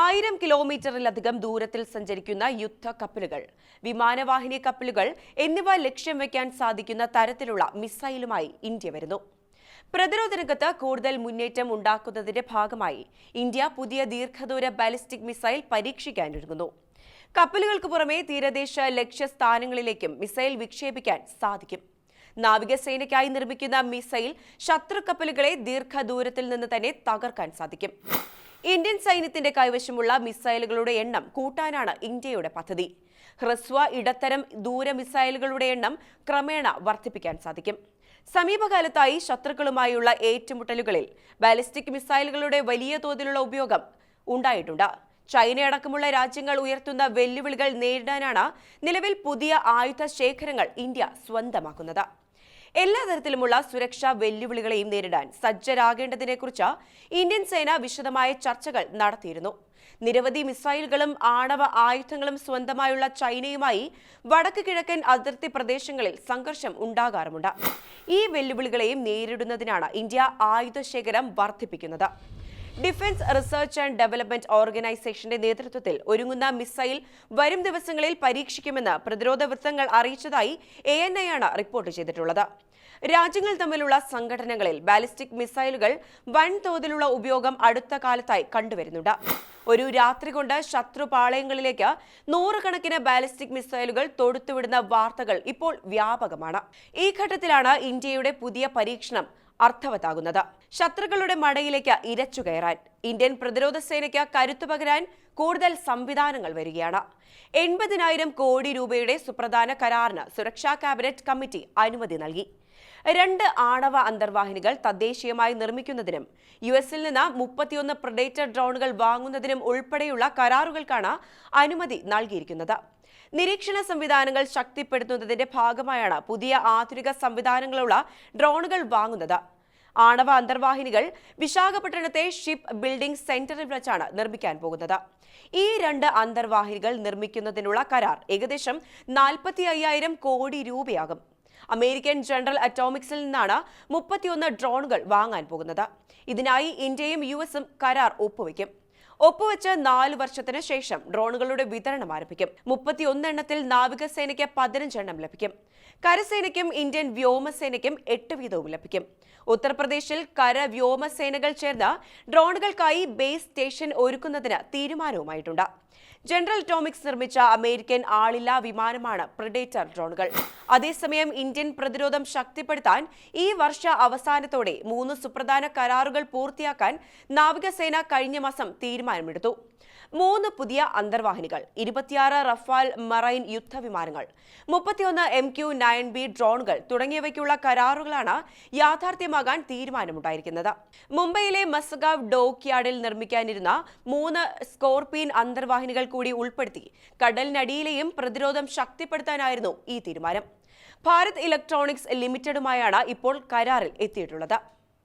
ആയിരം കിലോമീറ്ററിലധികം ദൂരത്തിൽ സഞ്ചരിക്കുന്ന യുദ്ധ കപ്പലുകൾ വിമാനവാഹിനി കപ്പലുകൾ എന്നിവ ലക്ഷ്യം വയ്ക്കാൻ സാധിക്കുന്ന തരത്തിലുള്ള മിസൈലുമായി ഇന്ത്യ വരുന്നു. പ്രതിരോധ രംഗത്ത് കൂടുതൽ മുന്നേറ്റം ഉണ്ടാക്കുന്നതിന്റെ ഭാഗമായി ഇന്ത്യ പുതിയ ദീർഘദൂര ബാലിസ്റ്റിക് മിസൈൽ പരീക്ഷിക്കാനൊരുങ്ങുന്നു കപ്പലുകൾക്ക് പുറമെ തീരദേശ ലക്ഷ്യസ്ഥാനങ്ങളിലേക്കും മിസൈൽ വിക്ഷേപിക്കാൻ സാധിക്കും. നാവികസേനയ്ക്കായി നിർമ്മിക്കുന്ന മിസൈൽ ശത്രു കപ്പലുകളെ ദീർഘദൂരത്തിൽ നിന്ന് തന്നെ തകർക്കാൻ സാധിക്കും. ഇന്ത്യൻ സൈന്യത്തിന്റെ കൈവശമുള്ള മിസൈലുകളുടെ എണ്ണം കൂട്ടാനാണ് ഇന്ത്യയുടെ പദ്ധതി. ഹ്രസ്വ ഇടത്തരം ദൂര മിസൈലുകളുടെ എണ്ണം ക്രമേണ വർദ്ധിപ്പിക്കാൻ സാധിക്കും. സമീപകാലത്തായി ശത്രുക്കളുമായുള്ള ഏറ്റുമുട്ടലുകളിൽ ബാലിസ്റ്റിക് മിസൈലുകളുടെ വലിയ തോതിലുള്ള ഉപയോഗം ഉണ്ടായിട്ടുണ്ട്. ചൈനയടക്കമുള്ള രാജ്യങ്ങൾ ഉയർത്തുന്ന വെല്ലുവിളികൾ നേരിടാനാണ് നിലവിൽ പുതിയ ആയുധ ശേഖരങ്ങൾ ഇന്ത്യ സ്വന്തമാക്കുന്നത്. എല്ലാ തരത്തിലുമുള്ള സുരക്ഷാ വെല്ലുവിളികളെയും നേരിടാൻ സജ്ജരാകേണ്ടതിനെക്കുറിച്ച് ഇന്ത്യൻ സേന വിശദമായ ചർച്ചകൾ നടത്തിയിരുന്നു. നിരവധി മിസൈലുകളും ആണവ ആയുധങ്ങളും സ്വന്തമായുള്ള ചൈനയുമായി വടക്ക് കിഴക്കൻ അതിർത്തി പ്രദേശങ്ങളിൽ സംഘർഷം ഉണ്ടാകാറുമുണ്ട്. ഈ വെല്ലുവിളികളെയും നേരിടുന്നതിനാണ് ഇന്ത്യ ആയുധശേഖരം വർദ്ധിപ്പിക്കുന്നത്. ഡിഫൻസ് റിസർച്ച് ആൻഡ് ഡെവലപ്മെന്റ് ഓർഗനൈസേഷന്റെ നേതൃത്വത്തിൽ ഒരുങ്ങുന്ന മിസൈൽ വരും ദിവസങ്ങളിൽ പരീക്ഷിക്കുമെന്ന് പ്രതിരോധ വൃത്തങ്ങൾ അറിയിച്ചതായി എ ആണ് റിപ്പോർട്ട് ചെയ്തിട്ടുള്ളത്. രാജ്യങ്ങൾ തമ്മിലുള്ള സംഘടനകളിൽ ബാലിസ്റ്റിക് മിസൈലുകൾ വൻതോതിലുള്ള ഉപയോഗം അടുത്ത കാലത്തായി കണ്ടുവരുന്നുണ്ട്. ഒരു രാത്രി കൊണ്ട് ശത്രു പാളയങ്ങളിലേക്ക് നൂറുകണക്കിന് ബാലിസ്റ്റിക് മിസൈലുകൾ തൊടുത്തുവിടുന്ന വാർത്തകൾ ഇപ്പോൾ വ്യാപകമാണ്. ഈ ഘട്ടത്തിലാണ് ഇന്ത്യയുടെ പുതിയ പരീക്ഷണം അർത്ഥവത്താകുന്നത്. ശത്രുക്കളുടെ മടയിലേക്ക് ഇരച്ചു കയറാൻ ഇന്ത്യൻ പ്രതിരോധ സേനയ്ക്ക് കരുത്തു പകരാൻ കൂടുതൽ സംവിധാനങ്ങൾ വരികയാണ്. എൺപതിനായിരം കോടി രൂപയുടെ സുപ്രധാന കരാറിന് സുരക്ഷാ ക്യാബിനറ്റ് കമ്മിറ്റി അനുമതി നൽകി. രണ്ട് ആണവ അന്തർവാഹിനികൾ തദ്ദേശീയമായി നിർമ്മിക്കുന്നതിനും യു എസിൽ നിന്ന് മുപ്പത്തിയൊന്ന് പ്രഡേറ്റർ ഡ്രോണുകൾ വാങ്ങുന്നതിനും ഉൾപ്പെടെയുള്ള കരാറുകൾക്കാണ് അനുമതി നൽകിയിരിക്കുന്നത്. നിരീക്ഷണ സംവിധാനങ്ങൾ ശക്തിപ്പെടുത്തുന്നതിന്റെ ഭാഗമായാണ് പുതിയ ആധുനിക സംവിധാനങ്ങളുള്ള ഡ്രോണുകൾ വാങ്ങുന്നത്. ആണവ അന്തർവാഹിനികൾ വിശാഖപട്ടണത്തെ ഷിപ്പ് ബിൽഡിംഗ് സെന്ററിൽ വെച്ചാണ് നിർമ്മിക്കാൻ പോകുന്നത്. ഈ രണ്ട് അന്തർവാഹിനികൾ നിർമ്മിക്കുന്നതിനുള്ള കരാർ ഏകദേശം നാൽപ്പത്തി അയ്യായിരം കോടി രൂപയാകും. അമേരിക്കൻ ജനറൽ അറ്റോമിക്സിൽ നിന്നാണ് മുപ്പത്തിയൊന്ന് ഡ്രോണുകൾ വാങ്ങാൻ പോകുന്നത്. ഇതിനായി ഇന്ത്യയും യു കരാർ ഒപ്പുവെക്കും. ഒപ്പുവെച്ച് നാല് വർഷത്തിന് ശേഷം ഡ്രോണുകളുടെ വിതരണം ആരംഭിക്കും. മുപ്പത്തിയൊന്നെണ്ണത്തിൽ നാവികസേനയ്ക്ക് പതിനഞ്ചെണ്ണം ലഭിക്കും. കരസേനയ്ക്കും ഇന്ത്യൻ വ്യോമസേനയ്ക്കും എട്ട് വീതവും ലഭിക്കും. ഉത്തർപ്രദേശിൽ കര വ്യോമസേനകൾ ചേർന്ന് ഡ്രോണുകൾക്കായി ബേസ് സ്റ്റേഷൻ ഒരുക്കുന്നതിന് തീരുമാനവുമായിട്ടുണ്ട്. ജനറൽ ടോമിക്സ് നിർമ്മിച്ച അമേരിക്കൻ ആളില്ലാ വിമാനമാണ് പ്രിഡേറ്റർ ഡ്രോണുകൾ. അതേസമയം ഇന്ത്യൻ പ്രതിരോധം ശക്തിപ്പെടുത്താൻ ഈ വർഷ അവസാനത്തോടെ മൂന്ന് സുപ്രധാന കരാറുകൾ പൂർത്തിയാക്കാൻ നാവികസേന കഴിഞ്ഞ മാസം തീരുമാനമെടുത്തു. മൂന്ന് പുതിയ അന്തർവാഹിനികൾ ഇരുപത്തിയാറ് റഫാൽ മറൈൻ യുദ്ധവിമാനങ്ങൾ മുപ്പത്തിയൊന്ന് എം ക്യു നയൻ ബി ഡ്രോണുകൾ തുടങ്ങിയവയ്ക്കുള്ള കരാറുകളാണ് യാഥാർത്ഥ്യമാകാൻ തീരുമാനമുണ്ടായിരിക്കുന്നത്. മുംബൈയിലെ മസ്ഗാവ് ഡോക്യാർഡിൽ നിർമ്മിക്കാനിരുന്ന മൂന്ന് സ്കോർപിയൻ അന്തർവാഹിനികൾ കൂടി ഉൾപ്പെടുത്തി കടലിനടിയിലെയും പ്രതിരോധം ശക്തിപ്പെടുത്താനായിരുന്നു ഈ തീരുമാനം. ഭാരത് ഇലക്ട്രോണിക്സ് ലിമിറ്റഡുമായാണ് ഇപ്പോൾ കരാറിൽ എത്തിയിട്ടുള്ളത്.